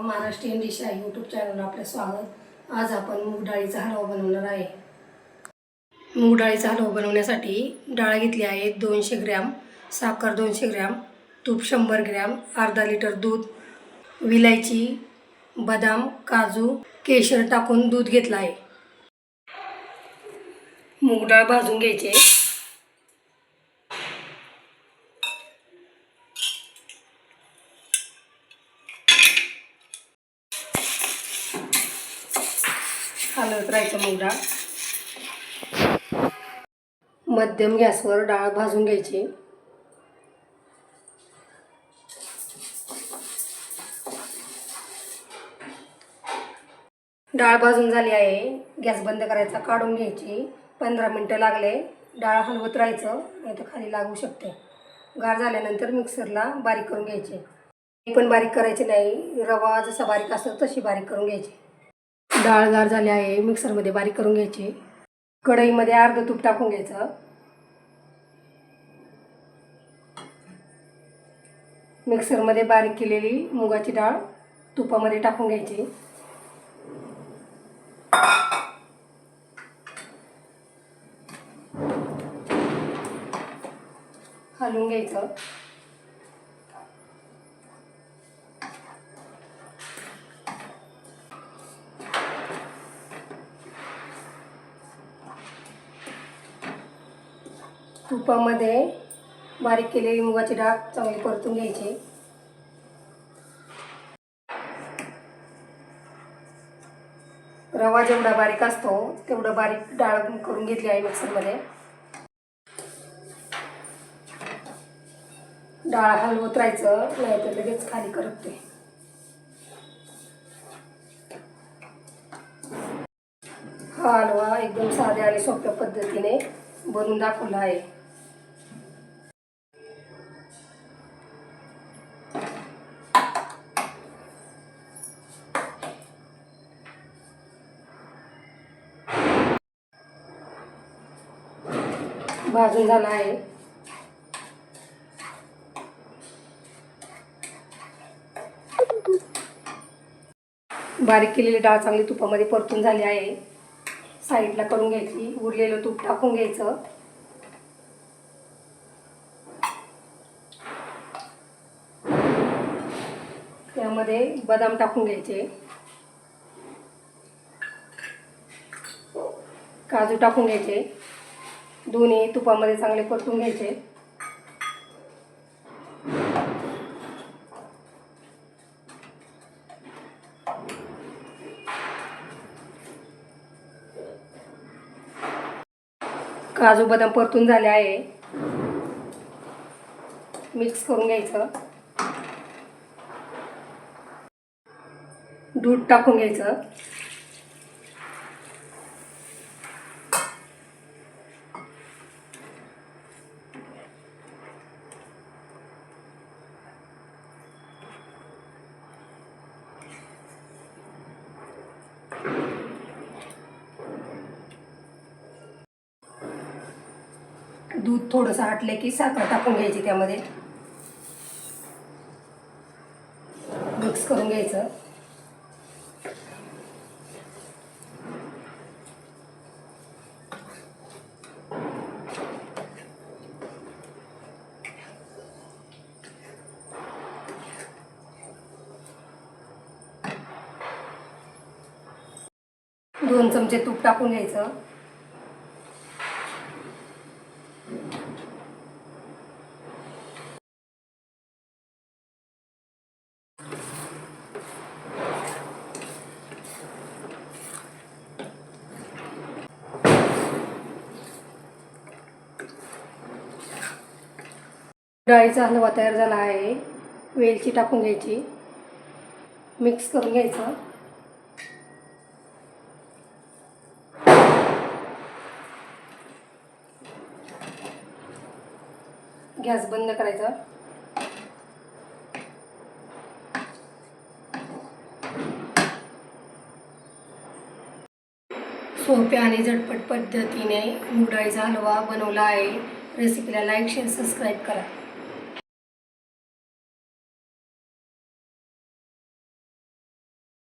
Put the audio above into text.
Maharashtrian dish आहे YouTube चॅनलला आपलं स्वागत. आज आपण मूग डाळीचा हलवा बनवणार आहे. मूग डाळीचा हलवा बनवण्यासाठी डाळ घेतली आहे दोनशे ग्रॅम साखर दोनशे ग्रॅम तूप शंभर ग्रॅम अर्धा लिटर दूध विलायची बदाम काजू केशर टाकून दूध घेतलं आहे. मूग डाळ भाजून घ्यायचे. हलवत राहायचं मूग डाळ. मध्यम गॅसवर डाळ भाजून घ्यायची. डाळ भाजून झाली आहे. गॅस बंद करायचा काढून घ्यायची. पंधरा मिनटं लागले. डाळ हलवत राहायचं नाही तर खाली लागू शकते. गार झाल्यानंतर मिक्सरला बारीक करून घ्यायचे. पण बारीक करायचे नाही. रवा जसा बारीक असतो तशी बारीक करून घ्यायची. डाळ गार झाली आहे मिक्सरमध्ये बारीक करून घ्यायची. कढईमध्ये अर्ध तूप टाकून घ्यायचं. मिक्सरमध्ये बारीक केलेली मुगाची डाळ तुपामध्ये टाकून घ्यायची. हलवून घ्यायचं. तुपामध्ये बारीक केलेली मुगाची डाळ चांगली परतून घ्यायची. रवा जेवढा बारीक असतो तेवढं बारीक डाळ करून घेतली आहे मिक्सरमध्ये. डाळ हलवत राहायचं नाही तर लगेच खाली करपते. हा हलवा एकदम साध्या आणि सोप्या पद्धतीने बनवून दाखवला आहे. भाजून झाला आहे. बारीक केलेली डाळ चांगली तुपामध्ये परतून झाली आहे. साईडला करून घ्यायची. उरलेलं तूप टाकून घ्यायचं. त्यामध्ये बदाम टाकून घ्यायचे. काजू टाकून घ्यायचे. दोन्ही तुपामध्ये चांगले परतून घ्यायचे. काजू बदाम परतून झाले आहे. मिक्स करून घ्यायचं. दूध टाकून घ्यायचं. दूध थोडंसं आटलं की साखर टाकून घ्यायची त्यामध्ये. मिक्स करून घ्यायचं. दोन चमचे तूप टाकून घ्यायचं. डाळीचा हलवा तयार झाला आहे. वेलची टाकून घ्यायची. मिक्स करून घ्यायचं. गॅस बंद करायचा. सोप्या आणि झटपट पद्धतीने मूग हलवा बनवला आहे. रेसिपीला लाईक शेअर सबस्क्राईब करा.